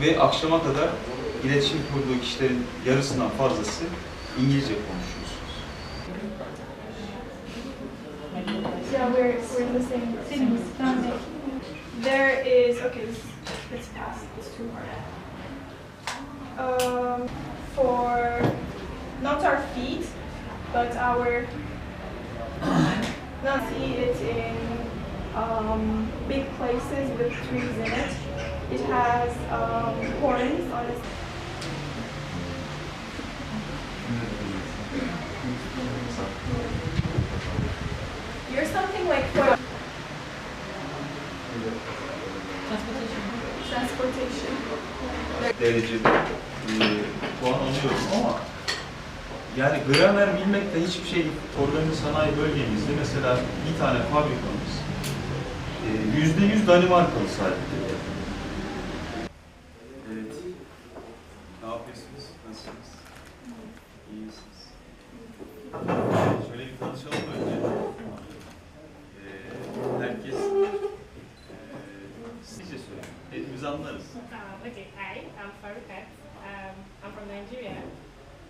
ve akşama kadar iletişim kurduğu kişilerin yarısından fazlası İngilizce konuşuyorsunuz. Yeah, we're, we're in the same family. There is okay. This, let's pass. It's too hard. Um, for not our feet, but our not see it in um, big places with trees in it. It has um, horns on its You're something like what? Transportation. derecede e, puan alıyorum ama yani gramer bilmekle hiçbir şey organize sanayi bölgemizde mesela bir tane fabrikamız e, yüzde yüz Danimarkalı sahipleri. Yapıyorsunuz? Nasılsınız? İyi misiniz? Şöyle bir tanışalım önce. E, herkes e, sizce söyleyin. Hepimiz anlarız. Um, okay, hi, I'm Farukat. Um, I'm from Nigeria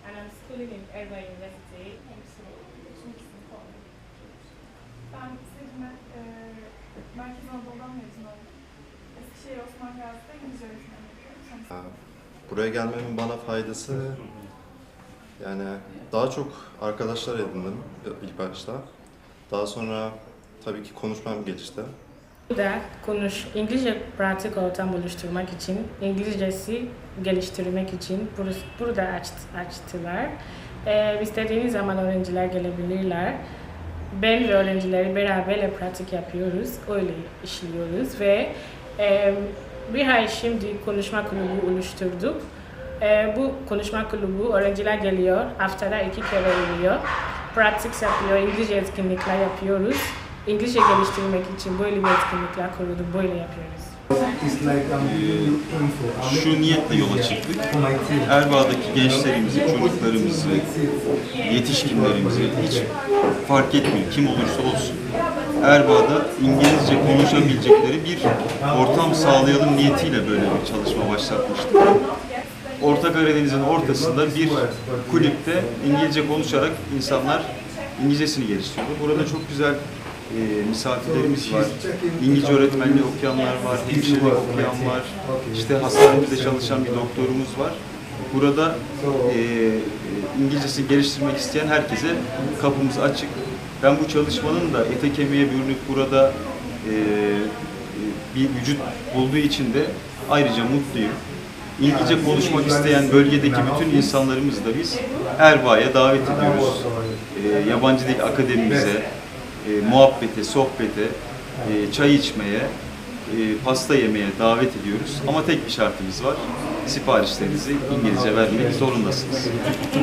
and I'm schooling in Erba University. Ben Sezme, e, Merkez Anadolu'dan mezun oldum. Eskişehir Osman Gazi'de İngilizce öğretmenliği yapıyorum. Buraya gelmemin bana faydası yani daha çok arkadaşlar edindim ilk başta. Daha sonra tabii ki konuşmam gelişti. Burada konuş, İngilizce pratik ortam oluşturmak için, İngilizcesi geliştirmek için burası, burada aç, açtılar. Ee, istediğiniz zaman öğrenciler gelebilirler. Ben ve öğrencileri beraber pratik yapıyoruz, öyle işliyoruz ve e, bir ay şimdi konuşma kulübü oluşturduk. E, bu konuşma kulübü öğrenciler geliyor, haftada iki kere oluyor. Pratik yapıyor, İngilizce etkinlikler yapıyoruz. İngilizce geliştirmek için böyle bir etkinlikler kurduk, böyle yapıyoruz. I'm Şu niyetle yola çıktık. Erbağ'daki gençlerimizi, çocuklarımızı, yetişkinlerimizi hiç fark etmiyor kim olursa olsun. Erbağ'da İngilizce konuşabilecekleri bir ortam sağlayalım niyetiyle böyle bir çalışma başlatmıştık. Orta Karadeniz'in ortasında bir kulüpte İngilizce konuşarak insanlar İngilizcesini geliştiriyor. Burada çok güzel e, misafirlerimiz var. İngilizce öğretmenliği okuyanlar var, hemşirelik okuyan var. İşte hastanemizde çalışan bir doktorumuz var. Burada e, İngilizcesini geliştirmek isteyen herkese kapımız açık. Ben bu çalışmanın da ete kemiğe bürünüp burada e, bir vücut bulduğu için de ayrıca mutluyum. İngilizce konuşmak isteyen bölgedeki bütün insanlarımızı da biz Erbaa'ya davet ediyoruz. E, yabancı dil akademimize, e, muhabbete, sohbete, e, çay içmeye, e, pasta yemeye davet ediyoruz. Ama tek bir şartımız var. Siparişlerinizi İngilizce vermek zorundasınız.